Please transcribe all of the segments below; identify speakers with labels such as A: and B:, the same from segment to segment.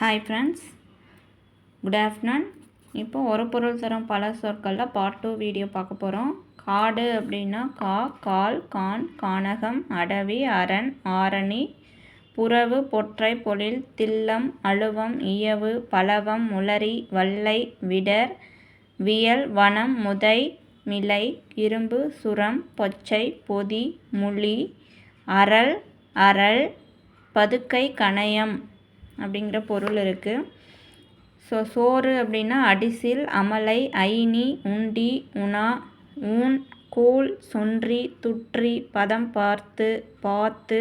A: Hi friends good afternoon இப்போ ஒரு பொருள் தரும் பல சொற்களில் பார்ட் டூ வீடியோ பார்க்க போகிறோம் காடு அப்படின்னா கா கால் கான் கானகம் அடவி அரண் ஆரணி புறவு பொற்றை பொழில் தில்லம் அழுவம் இயவு பலவம் முளரி வல்லை விடர் வியல் வனம் முதை மிலை இரும்பு சுரம் பொச்சை பொதி முளி அரல் அரல் பதுக்கை கணையம். அப்படிங்கிற பொருள் இருக்குது ஸோ சோறு அப்படின்னா அடிசில் அமலை ஐனி உண்டி உணா ஊன் கூழ் சொன்றி துற்றி பதம் பார்த்து பார்த்து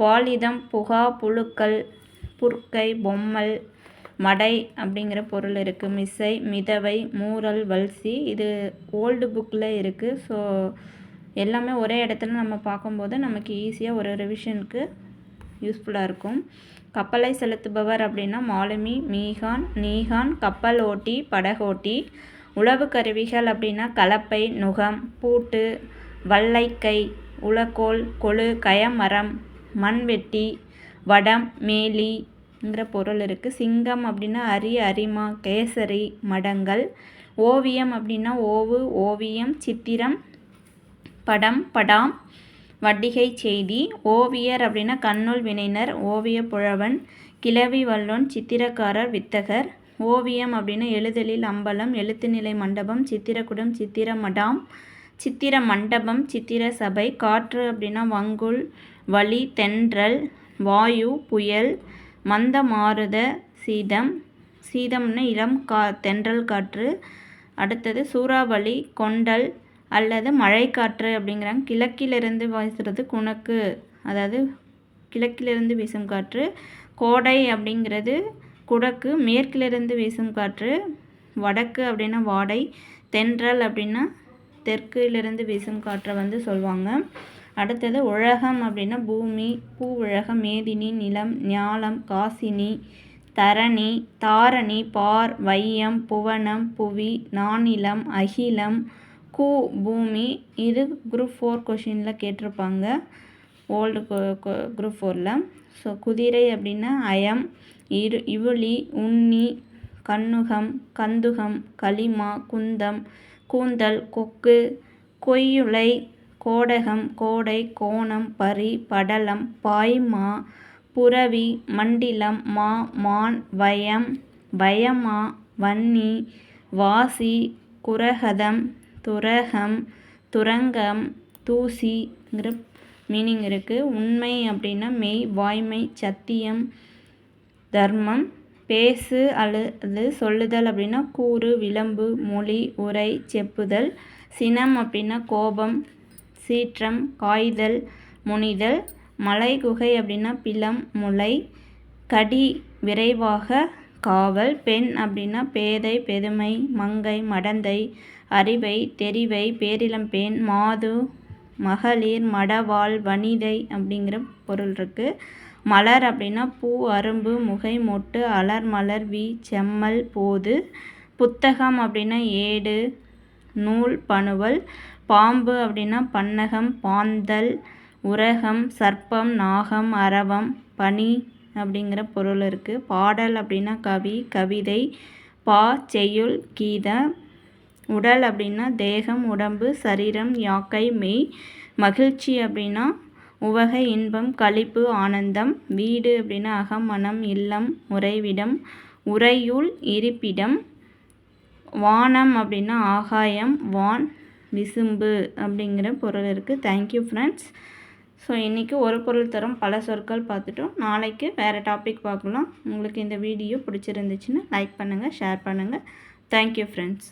A: பாலிதம் புகா புழுக்கள் புற்கை பொம்மல் மடை அப்படிங்கிற பொருள் இருக்குது மிசை மிதவை மூரல் வல்சி இது ஓல்டு புக்கில் இருக்குது ஸோ எல்லாமே ஒரே இடத்துல நம்ம பார்க்கும்போது நமக்கு ஈஸியாக ஒரு ரிவிஷனுக்கு யூஸ்ஃபுல்லாக இருக்கும். கப்பலை செலுத்துபவர் அப்படின்னா மாலுமி மீகான் நீகான் கப்பல் ஓட்டி படகோட்டி உழவு கருவிகள் அப்படின்னா கலப்பை நுகம் பூட்டு வல்லைக்கை உலக்கோல் கொழு கயமரம் மண்வெட்டி வடம் மேலிங்கிற பொருள் இருக்குது சிங்கம் அப்படின்னா அரி அரிமா கேசரி மடங்கள். ஓவியம் அப்படின்னா ஓவு ஓவியம் சித்திரம் படம் படாம். வட்டிகை செய்தி ஓவியர் அப்படின்னா கண்ணுள் வினைனர் ஓவிய புழவன் கிளவி வல்லோன் சித்திரக்காரர் வித்தகர். ஓவியம் அப்படின்னா எழுதலில் அம்பலம் எழுத்துநிலை மண்டபம் சித்திரக்குடம் சித்திர மடாம் சித்திர மண்டபம் சித்திர சபை காற்று அப்படின்னா வங்குல் வழி தென்றல் வாயு புயல் மந்த மாறுத சீதம். சீதம்னு இளம் கா தென்றல் காற்று. அடுத்தது சூறாவளி கொண்டல் அல்லது மழைக்காற்று அப்படிங்கிறாங்க. கிழக்கிலிருந்து வீசுறது குணக்கு. அதாவது கிழக்கிலிருந்து வீசும் காற்று கோடை அப்படிங்கிறது குடக்கு மேற்கிலிருந்து வீசும் காற்று வடக்கு அப்படின்னா வாடை தென்றல் அப்படின்னா தெற்கிலிருந்து வீசும் காற்றை வந்து சொல்லுவாங்க அடுத்தது உலகம் அப்படின்னா பூமி பூ உலகம் மேதினி நிலம் ஞாலம் காசினி தரணி தாரணி பார் வையம் புவனம் புவி நானிலம் அகிலம் கு பூமி இது குரூப் ஃபோர் கொஷினில் கேட்டிருப்பாங்க. ஓல்டு குரூப் ஃபோரில் ஸோ குதிரை அப்படின்னா அயம் இரு இவுளி உண்ணி கண்ணுகம் கந்துகம் களிமா குந்தம் கூந்தல் கொக்கு கொய்யுளை கோடகம் கோடை கோணம் பரி படலம் பாய்மா புரவி மண்டிலம் மா மான் வயம் வயமா வன்னி வாசி குரகதம் துரகம் துரங்கம் தூசிங்கிற மீனிங் இருக்குது உண்மை அப்படின்னா மெய் வாய்மை சத்தியம் தர்மம் பேசு அல்லது சொல்லுதல் அப்படின்னா கூறு விளம்பு மொழி உரை செப்புதல். சினம் அப்படின்னா கோபம் சீற்றம் காய்தல் முனிதல். மலை குகை அப்படின்னா பிலம் முளை. கடி விரைவாக காவல். பெண் அப்படின்னா பேதை பெருமை மங்கை மடந்தை. அறிவை தெரிவை பேரிளம்பேன் மாது மகளிர் மடவாள் வனிதை அப்படிங்கிற பொருள் இருக்குது மலர் அப்படின்னா பூ அரும்பு முகை மொட்டு அலர் மலர் வி செம்மல் போது. புத்தகம் அப்படின்னா ஏடு நூல் பணுவல். பாம்பு அப்படின்னா பன்னகம் பாந்தல் உரகம் சர்ப்பம் நாகம் அரவம் பனி அப்படிங்கிற பொருள் இருக்குது பாடல் அப்படின்னா கவி கவிதை பா செய்யுள் கீத உடல் அப்படின்னா தேகம் உடம்பு சரீரம் யாக்கை மெய். மகிழ்ச்சி அப்படின்னா உவகை இன்பம் களிப்பு ஆனந்தம். வீடு அப்படின்னா அகம் மனம் இல்லம் உறைவிடம் உறையுள் இருப்பிடம். வானம் அப்படின்னா ஆகாயம் வான் விசும்பு அப்படிங்கிற பொருள் இருக்குது தேங்க்யூ ஃப்ரெண்ட்ஸ் ஸோ இன்றைக்கி ஒரு பொருள் தரும் பல சொற்கள் பார்த்துட்டோம். நாளைக்கு வேறு டாபிக் பார்க்கலாம். உங்களுக்கு இந்த வீடியோ பிடிச்சிருந்துச்சுன்னா லைக் பண்ணுங்கள் ஷேர் பண்ணுங்கள் தேங்க்யூ ஃப்ரெண்ட்ஸ்